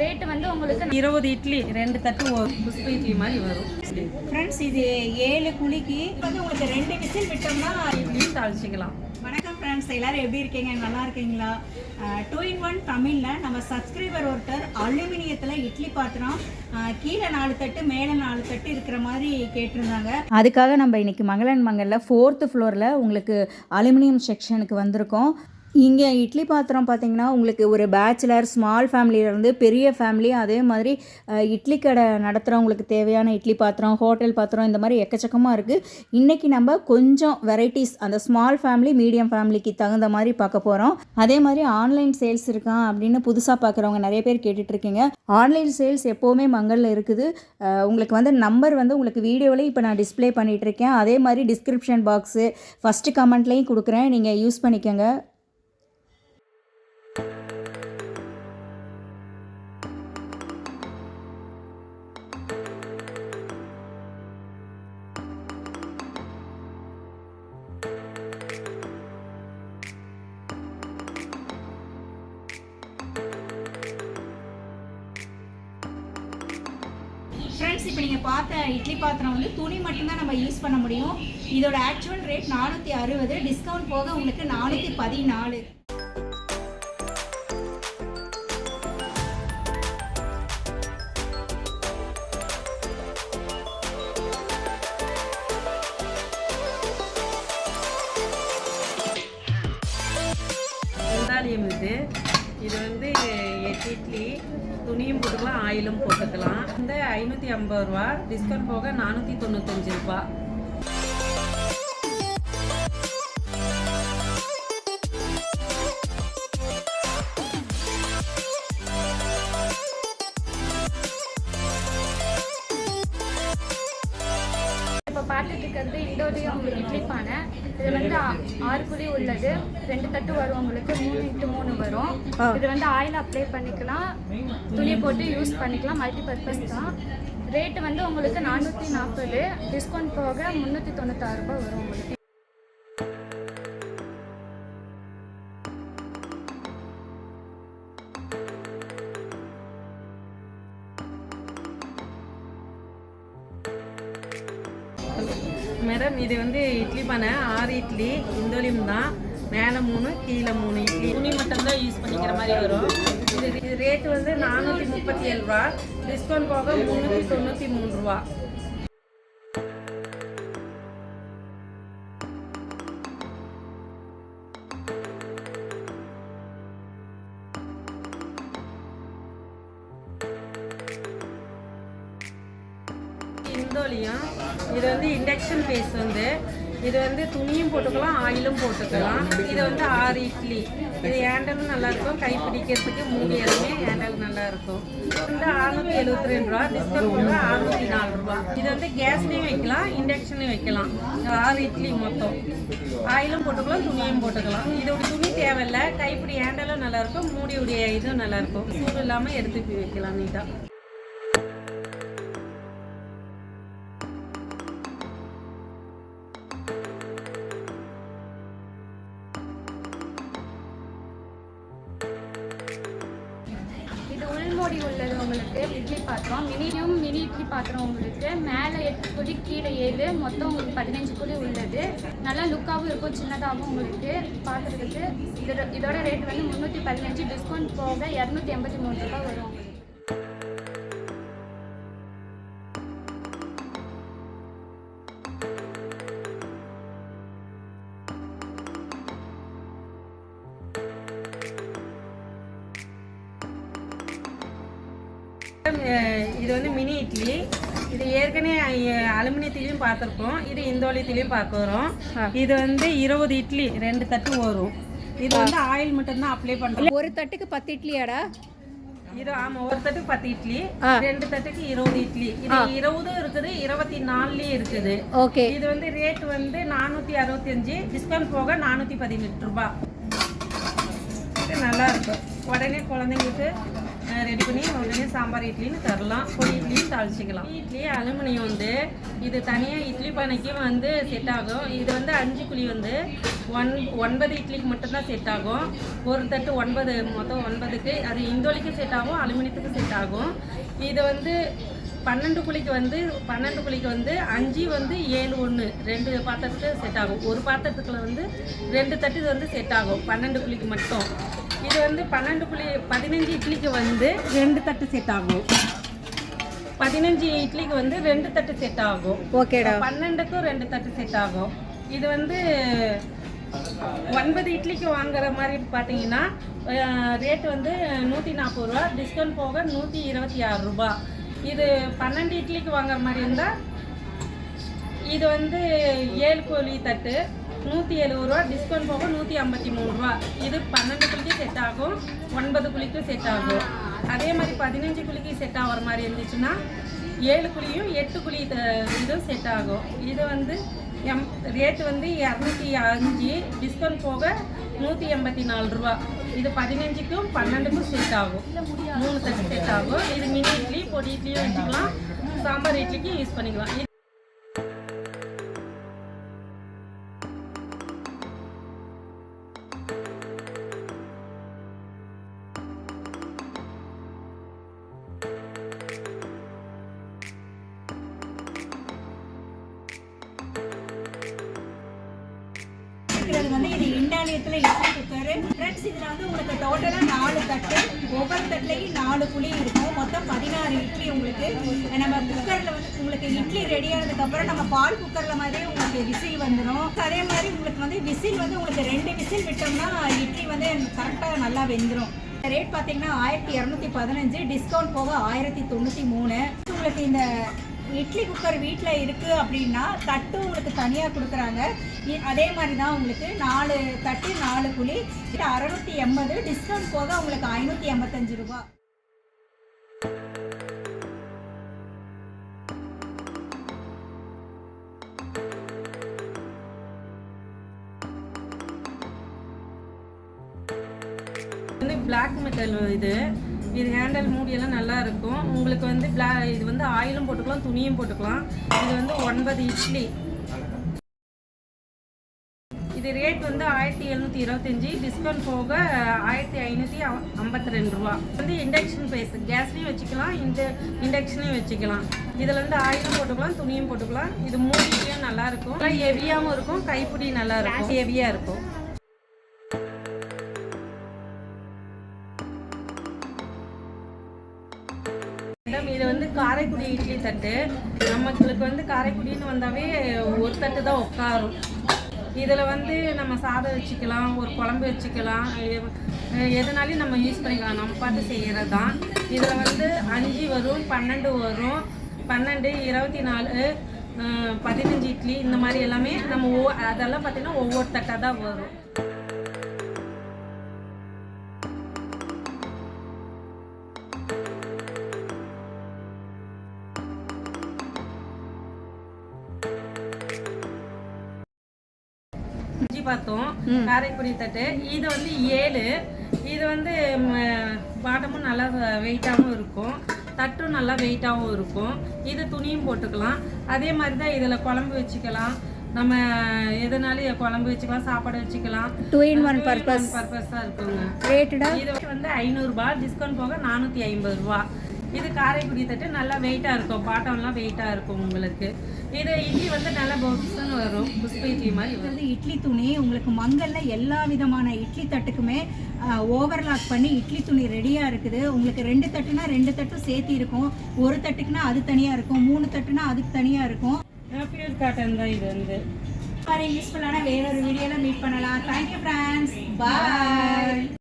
Rate வந்து உங்களுக்கு இருபது இட்லி ரெண்டு தட்டு புஷ்ப இட்லி மாதிரி வரும். ஃப்ரெண்ட்ஸ் இது ஏழு குழிக்கு வந்து உங்களுக்கு ரெண்டு விசில் விட்டோம்னா இட்லியும் தாளிச்சிக்கலாம். வணக்கம் ஃப்ரெண்ட்ஸ் எல்லாரும் எப்படி இருக்கீங்க? நல்லா இருக்கீங்களா? டூ இன் ஒன் தமிழில் நம்ம சப்ஸ்கிரைபர் ஒருத்தர் அலுமினியத்தில் இட்லி பாத்திரம் கீழே நாலு தட்டு மேலே நாலு தட்டு இருக்கிற மாதிரி கேட்டிருந்தாங்க. அதுக்காக நம்ம இன்னைக்கு மங்களன் மங்கலில் ஃபோர்த்து ஃப்ளோரில் உங்களுக்கு அலுமினியம் செக்ஷனுக்கு வந்திருக்கோம். இங்கே இட்லி பாத்திரம் பார்த்தீங்கன்னா உங்களுக்கு ஒரு பேச்சுலர் ஸ்மால் ஃபேமிலியிலேருந்து பெரிய ஃபேமிலி அதே மாதிரி இட்லி கடை நடத்துகிறவங்களுக்கு தேவையான இட்லி பாத்திரம் ஹோட்டல் பாத்திரம் இந்த மாதிரி எக்கச்சக்கமாக இருக்குது இன்றைக்கி நம்ம கொஞ்சம் வெரைட்டிஸ் அந்த ஸ்மால் ஃபேமிலி மீடியம் ஃபேமிலிக்கு தகுந்த மாதிரி பார்க்க போகிறோம் அதே மாதிரி ஆன்லைன் சேல்ஸ் இருக்கான் அப்படின்னு புதுசாக பார்க்குறவங்க நிறைய பேர் கேட்டுட்ருக்கீங்க ஆன்லைன் சேல்ஸ் எப்போவுமே மங்களில் இருக்குது. உங்களுக்கு வந்து நம்பர் வந்து உங்களுக்கு வீடியோவில் இப்போ நான் டிஸ்ப்ளே பண்ணிகிட்டு இருக்கேன். அதே மாதிரி டிஸ்கிரிப்ஷன் பாக்ஸு ஃபஸ்ட்டு கமெண்ட்லேயும் கொடுக்குறேன். நீங்கள் யூஸ் பண்ணிக்கோங்க. இப்போ நீங்கள் பார்த்த இட்லி பாத்திரம் வந்து துணி மட்டும்தான் நம்ம யூஸ் பண்ண முடியும். இதோட ஆக்சுவல் ரேட் நானூற்றி அறுபது. டிஸ்கவுண்ட் போக உங்களுக்கு நானூற்றி பதினாலு. வெந்தாளியம் இது. இது வந்து எட்டு இட்லி துணியும் போட்டுக்கலாம் ஆயிலும் போட்டுக்கலாம். இந்த ஐநூற்றி ஐம்பது ரூபா டிஸ்கவுண்ட் போக நானூற்றி தொண்ணூத்தஞ்சு ரூபா. இப்போ பார்த்துட்டு இருக்கிறது இண்டோலியம் இட்லி பானை. இது வந்து ஆ- ஆறு குழி உள்ளது. ரெண்டு தட்டு வரும் உங்களுக்கு. மூணு இட்டு மூணு வரும். இது வந்து ஆயில் அப்ளை பண்ணிக்கலாம். துணி போட்டு யூஸ் பண்ணிக்கலாம். மல்டி பர்பஸ் தான். ரேட்டு வந்து உங்களுக்கு நானூற்றி நாற்பது டிஸ்கவுண்ட் போக முந்நூற்றி தொண்ணூத்தாறு ரூபாய் வரும் உங்களுக்கு. மேடம் இது வந்து இட்லி பானை. ஆறு இட்லி இந்தோலியம் தான். மேலே மூணு கீழே மூணு. இட்லி துணி மட்டும்தான் யூஸ் பண்ணிக்கிற மாதிரி வரும். இது இது ரேட்டு வந்து நானூற்றி முப்பத்தி ஏழு ரூபா. டிஸ்கவுண்ட் போக முந்நூற்றி தொண்ணூற்றி மூணு ரூபா. இந்தோலியம் இது வந்து இண்டக்ஷன் பேஸ் வந்து இது வந்து துணியும் போட்டுக்கலாம் ஆயிலும் போட்டுக்கலாம். இது வந்து ஆறு இட்லி. இது ஹேண்டலும் நல்லா இருக்கும் கை பிடிக்கிறதுக்கு மூடி எல்லாமே ஹேண்டல் நல்லா இருக்கும் இது அறுநூத்தி எழுபத்தி ரெண்டு ரூபா. டிஸ்கவுண்ட் அறுநூத்தி நாலு ரூபா. இது வந்து கேஸ்லேயும் வைக்கலாம் இண்டக்ஷன்லையும் வைக்கலாம். ஆறு இட்லி மொத்தம். ஆயிலும் போட்டுக்கலாம் துணியும் போட்டுக்கலாம். இதோட துணி தேவையில்லை. கைப்பிடி ஹேண்டலும் நல்லா இருக்கும் மூடியுடைய இதுவும் நல்லா இருக்கும் சூடு இல்லாமல் எடுத்து போய் வைக்கலாம் நீட்டாக இது உள்ளது உங்களுக்கு இட்லி பாத்திரம் மினியும் மினி இட்லி பாத்திரம் உங்களுக்கு. மேலே எட்டு குழி கீழே ஏழு மொத்தம் உங்களுக்கு பதினஞ்சு குழி உள்ளது. நல்லா லுக்காகவும் இருக்கும் சின்னதாகவும் உங்களுக்கு பார்க்குறதுக்கு இதோட இதோட ரேட் வந்து முந்நூற்றி பதினஞ்சு. டிஸ்கவுண்ட் போக இரநூத்தி எண்பத்தி மூணு ரூபாய் வரும். இது வந்து மினி இட்லி. இது ஏற்கனவே அலுமினியத்திலையும் பார்த்துருக்கோம் இது இந்தோலியத்திலையும் பார்க்குறோம் இது வந்து இருபது இட்லி ரெண்டு தட்டு வரும் இது வந்து ஆயில் மட்டும்தான் அப்ளை பண்ணுறோம் ஒரு தட்டுக்கு பத்து இட்லியாடா? இது ஆமாம் ஒரு தட்டுக்கு பத்து இட்லி ரெண்டு தட்டுக்கு இருபது இட்லி. இது இருபதும் இருக்குது இருபத்தி நாலுலேயும் இருக்குது. ஓகே. இது வந்து ரேட் வந்து நானூற்றி அறுபத்தஞ்சு டிஸ்கவுண்ட் போக நானூற்றி பதினெட்டு இது நல்லா இருக்கும். உடனே குழந்தைங்களுக்கு ரெடி பண்ணி உடனே சாம்பார் இட்லின்னு தரலாம். பொடி இட்லியும் தாளிச்சிக்கலாம். இட்லி அலுமினியம் வந்து இது தனியாக இட்லி பானைக்கு வந்து செட் ஆகும். இது வந்து அஞ்சு குழி வந்து ஒன் ஒன்பது இட்லிக்கு மட்டும்தான் செட் ஆகும். ஒரு தட்டு ஒன்பது மொத்தம் ஒன்பதுக்கு அது இந்தோலிக்கு செட் ஆகும் அலுமினியத்துக்கு செட் ஆகும். இது வந்து பன்னெண்டு குழிக்கு வந்து பன்னெண்டு குழிக்கு வந்து அஞ்சு வந்து ஏழு ஒன்று ரெண்டு பாத்திரத்துக்கு செட் ஆகும். ஒரு பாத்திரத்துக்குள்ள வந்து ரெண்டு தட்டு இது வந்து செட் ஆகும். பன்னெண்டு குழிக்கு மட்டும். இது வந்து பன்னெண்டு குழி பதினஞ்சு இட்லிக்கு வந்து ரெண்டு தட்டு செட் ஆகும் பதினஞ்சு இட்லிக்கு வந்து ரெண்டு தட்டு செட் ஆகும் ஓகேடா பன்னெண்டுக்கும் ரெண்டு தட்டு செட் ஆகும் இது வந்து ஒன்பது இட்லிக்கு வாங்குற மாதிரி பார்த்தீங்கன்னா ரேட் வந்து நூற்றி நாற்பது ரூபா. டிஸ்கவுண்ட் போக நூற்றி இருபத்தி ஆறு ரூபா. இது பன்னெண்டு இட்லிக்கு வாங்குற மாதிரி இருந்தால் இது வந்து ஏழு கோழி தட்டு. நூற்றி எழுபது ரூபா டிஸ்கவுண்ட் போக நூற்றி ஐம்பத்தி மூணு ரூபா. இது பன்னெண்டு குழிக்கு செட் ஆகும் ஒன்பது குழிக்கும் செட் ஆகும். அதே மாதிரி பதினஞ்சு குழிக்கு செட் ஆகிற மாதிரி இருந்துச்சுன்னா ஏழு குழியும் எட்டு குழி த- இதுவும் செட் ஆகும். இது வந்து எம் ரேட்டு வந்து இரநூத்தி அஞ்சு டிஸ்கவுண்ட் போக நூற்றி எண்பத்தி நாலு ரூபா. இது பதினஞ்சுக்கும் பன்னெண்டுக்கும் செட் ஆகும். மூணு தட்டு செட் ஆகும். இது மினி இட்லி பொடி இட்லியும் வச்சுக்கலாம். சாம்பார் இட்லிக்கும் யூஸ் பண்ணிக்கலாம். இது இட்லி குக்கரு ஃப்ரெண்ட்ஸ் இதில் வந்து உங்களுக்கு டோட்டலாக நாலு தட்டு. ஒவ்வொரு தட்டுலையும் நாலு புளி இருக்கும். மொத்தம் பதினாறு இட்லி உங்களுக்கு. நம்ம குக்கரில் வந்து உங்களுக்கு இட்லி ரெடி ஆனதுக்கப்புறம் நம்ம பால் குக்கரில் மாதிரியே உங்களுக்கு விசில் வந்துடும் அதே மாதிரி உங்களுக்கு வந்து விசில் வந்து உங்களுக்கு ரெண்டு விசில் விட்டோம்னா இட்லி வந்து கரெக்டாக நல்லா வெந்துடும் ரேட் பார்த்தீங்கன்னா ஆயிரத்தி இரநூத்தி பதினஞ்சு. டிஸ்கவுண்ட் போக ஆயிரத்தி தொண்ணூற்றி மூணு. உங்களுக்கு இந்த இட்லி குக்கர் வீட்டில் இருக்குது அப்படின்னா தட்டு உங்களுக்கு தனியாக கொடுக்குறாங்க. அதே மாதிரி தான் உங்களுக்கு நாலு தட்டு நாலு குழி அறநூற்றி எண்பது டிஸ்கவுண்ட் போக உங்களுக்கு ஐநூற்றி எண்பத்தஞ்சு ரூபா. பிளாக் மெட்டல் இது. இது ஹேண்டல் மூடியெல்லாம் நல்லா இருக்கும். உங்களுக்கு வந்து பிளா இது வந்து ஆயிலும் போட்டுக்கலாம் துணியும் போட்டுக்கலாம். இது வந்து ஒன்பது இட்லி. இது ரேட் வந்து ஆயிரத்தி எழுநூற்றி இருபத்தஞ்சி. டிஸ்கவுண்ட் போக ஆயிரத்தி ஐநூற்றி ஐம்பத்தி ரெண்டு ரூபா. வந்து இண்டக்ஷன் பேஸ் கேஸ்லேயும் வச்சுக்கலாம் இந்த இண்டக்ஷனையும் வச்சுக்கலாம். இதில் வந்து ஆயிலும் போட்டுக்கலாம் துணியும் போட்டுக்கலாம். இது மூடியும் நல்லாயிருக்கும் நல்லா ஹெவியாகவும் இருக்கும் கைப்பிடி நல்லா இருக்கும். ஹெவியாக இருக்கும். மேடம் இது வந்து காரைக்குடி இட்லி தட்டு. நம்மளுக்கு வந்து காரைக்குடின்னு வந்தாவே ஒரு தட்டு தான் உட்காரும். இதில் வந்து நம்ம சாதம் வச்சுக்கலாம் ஒரு குழம்பு வச்சுக்கலாம். எ- எதுனாலையும் நம்ம யூஸ் பண்ணிக்கலாம். நம்ம பார்த்து செய்கிறது தான் இதில் வந்து அஞ்சு வரும் பன்னெண்டு வரும். பன்னெண்டு இருபத்தி நாலு பதினஞ்சு இட்லி இந்த மாதிரி எல்லாமே நம்ம ஒவ்வொ அதெல்லாம் பார்த்திங்கன்னா ஒவ்வொரு தட்டாக தான் வரும். செஞ்சு பார்த்தோம் காரைக்குடி தட்டு. இது வந்து ஏழு. இது வந்து பாட்டமும் நல்லா வெயிட்டாகவும் இருக்கும். தட்டும் நல்லா வெயிட்டாகவும் இருக்கும். இது துணியும் போட்டுக்கலாம். அதே மாதிரி தான் இதில் குழம்பு வச்சுக்கலாம். நம்ம எதுனாலும் குழம்பு வச்சுக்கலாம் சாப்பாடு வச்சுக்கலாம். டூ இன் ஒன் பர்பஸ் பர்பஸாக இருக்குங்க. ரேட்டடா இது வந்து ஐநூறுரூபா டிஸ்கவுண்ட் போக நானூற்றி ஐம்பது ரூபா. இது காரைக்குடி தட்டு நல்லா வெயிட்டாக இருக்கும். பாட்டம்லாம் வெயிட்டாக இருக்கும் உங்களுக்கு. இது இட்லி வந்து நல்லா பொக்ஸ்ன்னு வரும். புஷ்ப இட்லி மாதிரி வந்து இட்லி துணி. உங்களுக்கு மங்கல்ல எல்லா விதமான இட்லி தட்டுக்குமே ஓவர்லாக் பண்ணி இட்லி துணி ரெடியாக இருக்குது. உங்களுக்கு ரெண்டு தட்டுனா ரெண்டு தட்டும் சேர்த்து இருக்கும். ஒரு தட்டுக்குனா அது தனியாக இருக்கும். மூணு தட்டுனா அதுக்கு தனியாக இருக்கும். பியூர் காட்டன் தான் இது வந்து. யூஸ்ஃபுல்லான வேறொரு வீடியோவில் மீட் பண்ணலாம். Thank you friends bye